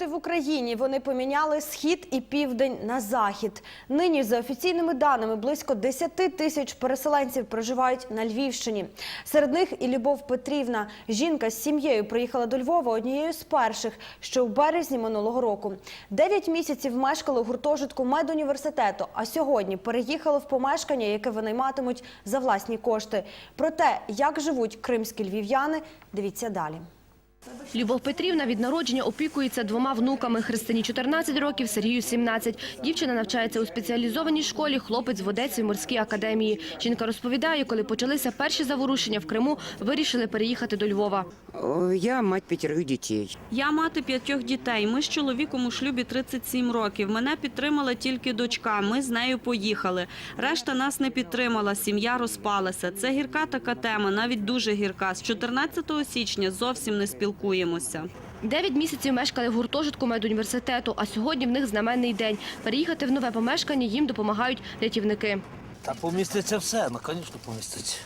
жити в Україні. Вони поміняли схід і південь на захід. Нині, за офіційними даними, близько 10 тисяч переселенців проживають на Львівщині. Серед них і Любов Петрівна. Жінка з сім'єю приїхала до Львова однією з перших, що в березні минулого року. Дев'ять місяців мешкали у гуртожитку медуніверситету, а сьогодні переїхали в помешкання, яке винайматимуть за власні кошти. Про те, як живуть кримські львів'яни, дивіться далі. Любов Петрівна від народження опікується двома внуками. Христині 14 років, Сергію 17. Дівчина навчається у спеціалізованій школі, хлопець в Одесі в морській академії. Жінка розповідає, коли почалися перші заворушення в Криму, вирішили переїхати до Львова. Я мать пятерых детей. Я мати п'ятьох дітей. Ми з чоловіком у шлюбі 37 років. Мене підтримала тільки дочка. Ми з нею поїхали. Решта нас не підтримала. Сім'я розпалася. Це гірка така тема, навіть дуже гірка. З 14 січня зовсім не спілкуємося. Дев'ять місяців мешкали в гуртожитку медуніверситету, а сьогодні в них знаменний день. Переїхати в нове помешкання їм допомагають рятівники. Та поміститься все, ну, звісно, поміститься.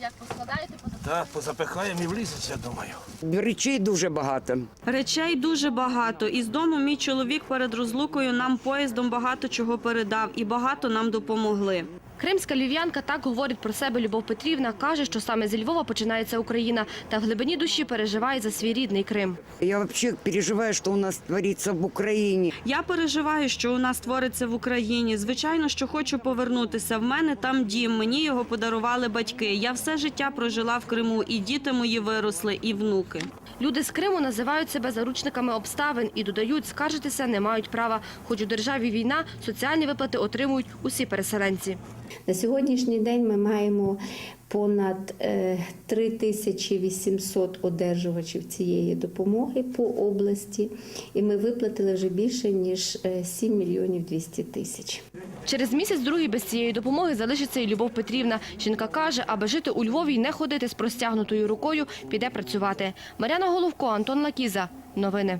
Як поскладаєте? Так, позапихаємо і влізеться, я думаю. Речей дуже багато. Речей дуже багато. Із дому мій чоловік перед розлукою нам поїздом багато чого передав і багато нам допомогли. Кримська львів'янка так говорить про себе Любов Петрівна. Каже, що саме зі Львова починається Україна та в глибині душі переживає за свій рідний Крим. Я вообще переживаю, что у нас творится в Украине. Я переживаю, що у нас твориться в Україні. Звичайно, що хочу повернутися. В мене там дім. Мені його подарували батьки. Я все життя прожила в Криму, і діти мої виросли, і внуки. Люди з Криму називають себе заручниками обставин і додають, скаржитися не мають права. Хоч у державі війна, соціальні виплати отримують усі переселенці. На сьогоднішній день ми маємо понад е, 3800 одержувачів цієї допомоги по області, і ми виплатили вже більше ніж е, 7 мільйонів 200 тисяч. Через місяць другий без цієї допомоги залишиться і Любов Петрівна. Жінка каже, аби жити у Львові і не ходити з простягнутою рукою, піде працювати. Мар'яна Головко, Антон Лакіза. Новини.